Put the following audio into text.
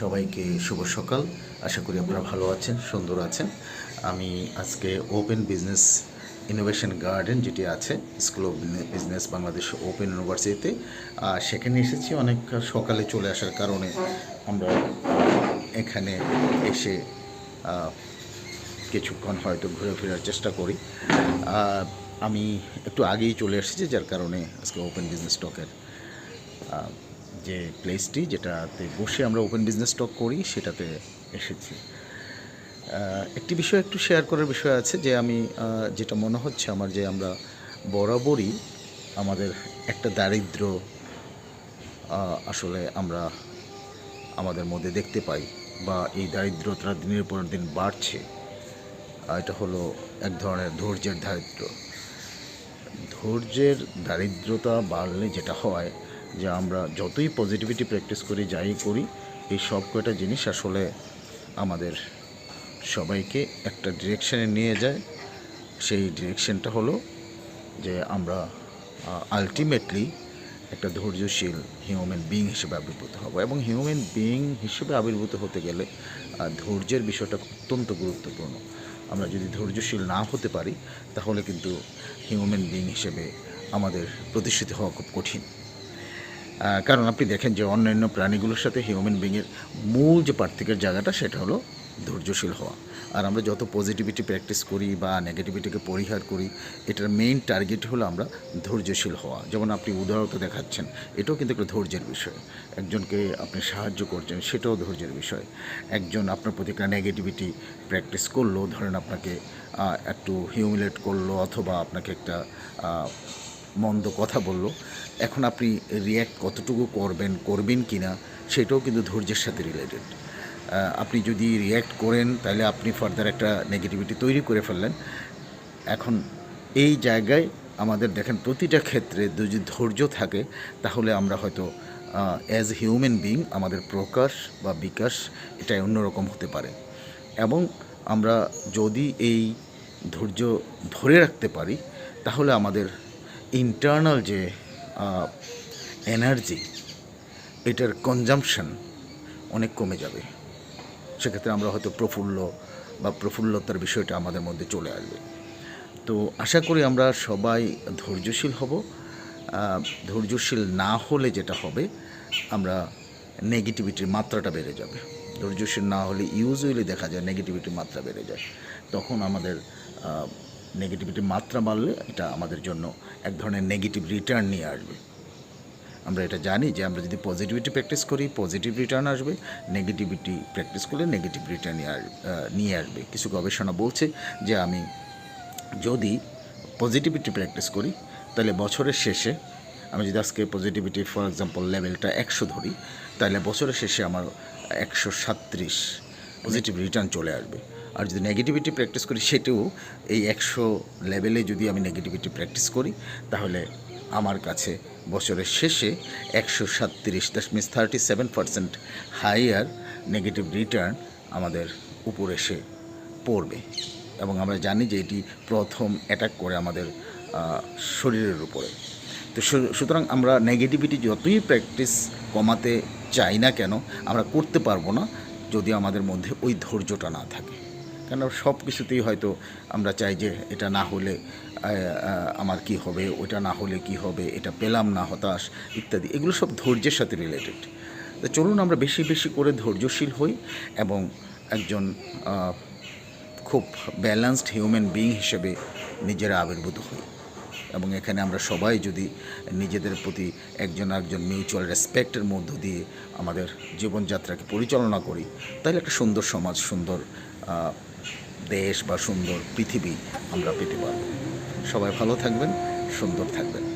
সবাইকে শুভ সকাল। আশা করি আপনারা ভালো আছেন, সুন্দর আছেন। আমি আজকে ওপেন বিজনেস ইনোভেশন গার্ডেন যেটি আছে school of business Bangladesh open ইউনিভার্সিটিতে আর সেখানে এসেছি অনেক সকালে চলে আসার কারণে আমরা এখানে এসে কিছুক্ষণ হয়তো ঘুরে ফেরার চেষ্টা করি। আমি একটু আগেই চলে এসেছি, যার কারণে আজকে ওপেন বিজনেস স্টকের যে প্লেসটি যেটাতে বসে আমরা ওপেন বিজনেস স্টক করি, সেটাতে এসেছি। একটি বিষয় একটু শেয়ার করার বিষয় আছে যে আমি যেটা মনে হচ্ছে আমার যে আমরা বরাবরই আমাদের একটা দারিদ্র আসলে আমরা আমাদের মধ্যে দেখতে পাই বা এই দারিদ্রতা দিনের পর দিন বাড়ছে। এটা হলো এক ধরনের ধৈর্যের দারিদ্র। ধৈর্যের দারিদ্রতা বাড়লে যেটা হয় যে আমরা যতই পজিটিভিটি প্র্যাকটিস করি, যাই করি, এই সব কয়টা জিনিস আসলে আমাদের সবাইকে একটা ডিরেকশানে নিয়ে যায়। সেই ডিরেকশনটা হলো যে আমরা আলটিমেটলি একটা ধৈর্যশীল হিউম্যান বিং হিসেবে আবির্ভূত হব। এবং হিউম্যান বিং হিসেবে আবির্ভূত হতে গেলে ধৈর্যের বিষয়টা অত্যন্ত গুরুত্বপূর্ণ। আমরা যদি ধৈর্যশীল না হতে পারি, তাহলে কিন্তু হিউম্যান বিং হিসেবে আমাদের প্রতিষ্ঠিত হওয়া খুব কঠিন। কারণ আপনি দেখেন যে অন্যান্য প্রাণীগুলোর সাথে হিউম্যান বিংয়ের মূল যে পার্থক্যের জায়গাটা, সেটা হলো ধৈর্যশীল হওয়া। আর আমরা যত পজিটিভিটি প্র্যাকটিস করি বা নেগেটিভিটিকে পরিহার করি, এটার মেইন টার্গেট হলো আমরা ধৈর্যশীল হওয়া। যেমন আপনি উদাহরণতা দেখাচ্ছেন, এটাও কিন্তু একটা ধৈর্যের বিষয়। একজনকে আপনি সাহায্য করছেন, সেটাও ধৈর্যের বিষয়। একজন আপনার প্রতি একটা নেগেটিভিটি প্র্যাকটিস করল, ধরেন আপনাকে একটু হিউমিলেট করল, অথবা আপনাকে একটা মন্দ কথা বলল। এখন আপনি রিয়্যাক্ট কতটুকু করবেন করবেন কি না সেটাও কিন্তু ধৈর্যের সাথে রিলেটেড আপনি যদি রিয়্যাক্ট করেন, তাহলে আপনি ফার্দার একটা নেগেটিভিটি তৈরি করে ফেললেন। এখন এই জায়গায় আমাদের দেখেন প্রতিটা ক্ষেত্রে যদি ধৈর্য থাকে, তাহলে আমরা হয়তো অ্যাজ হিউম্যান বিং আমাদের প্রকাশ বা বিকাশ এটা অন্যরকম হতে পারে। এবং আমরা যদি এই ধৈর্য ধরে রাখতে পারি, তাহলে আমাদের ইন্টারনাল যে এনার্জি এটার কনজামশন অনেক কমে যাবে। সেক্ষেত্রে আমরা হয়তো প্রফুল্ল বা প্রফুল্লতার বিষয়টা আমাদের মধ্যে চলে আসবে। তো আশা করি আমরা সবাই ধৈর্যশীল হব। ধৈর্যশীল না হলে যেটা হবে, আমরা নেগেটিভিটির মাত্রাটা বেড়ে যাবে। ধৈর্যশীল না হলে ইউজুয়ালি দেখা যায় নেগেটিভিটির মাত্রা বেড়ে যায়। তখন আমাদের নেগেটিভিটির মাত্রা বাড়লে এটা আমাদের জন্য এক ধরনের নেগেটিভ রিটার্ন নিয়ে আসবে। আমরা এটা জানি যে আমরা যদি পজিটিভিটি প্র্যাকটিস করি পজিটিভ রিটার্ন আসবে নেগেটিভিটি প্র্যাকটিস করলে নেগেটিভ রিটার্ন নিয়ে আসবে। কিছু গবেষণা বলছে যে আমি যদি পজিটিভিটি প্র্যাকটিস করি, তাহলে বছরের শেষে আমি যদি আজকে পজিটিভিটি ফর এক্সাম্পল লেভেলটা একশো ধরি, তাহলে বছরের শেষে আমার একশো সাত্রিশ পজিটিভ রিটার্ন চলে আসবে। আর যদি নেগেটিভিটি প্র্যাকটিস করি, সেটাও এই একশো লেভেলে যদি আমি নেগেটিভিটি প্র্যাকটিস করি, তাহলে আমার কাছে বছরের শেষে একশো সাত্রিশ that means thirty seven percent higher negative return আমাদের উপর এসে পড়বে। এবং আমরা জানি যে এটি প্রথম অ্যাটাক করে আমাদের শরীরের উপরে। তো সুতরাং আমরা নেগেটিভিটি যতই প্র্যাকটিস কমাতে চাই না কেন, আমরা করতে পারব না যদি আমাদের মধ্যে ওই ধৈর্যটা না থাকে। কেন সব কিছুতেই হয়তো আমরা চাই যে এটা না হলে আমার কি হবে, ওটা না হলে কি হবে, এটা পেলাম না, হতাশ ইত্যাদি। এগুলো সব ধৈর্যের সাথে রিলেটেড তো চলুন আমরা বেশি বেশি করে ধৈর্যশীল হই এবং একজন খুব ব্যালেন্সড হিউম্যান বিং হিসেবে নিজেরা আবির্ভূত হই। এবং এখানে আমরা সবাই যদি নিজেদের প্রতি একজন একজন মিউচুয়াল রেসপেক্টের মধ্য দিয়ে আমাদের জীবনযাত্রাকে পরিচালনা করি, তাহলে একটা সুন্দর সমাজ, সুন্দর দেশ বা সুন্দর পৃথিবী আমরা পেতে পারব। সবাই ভালো থাকবেন সুন্দর থাকবেন।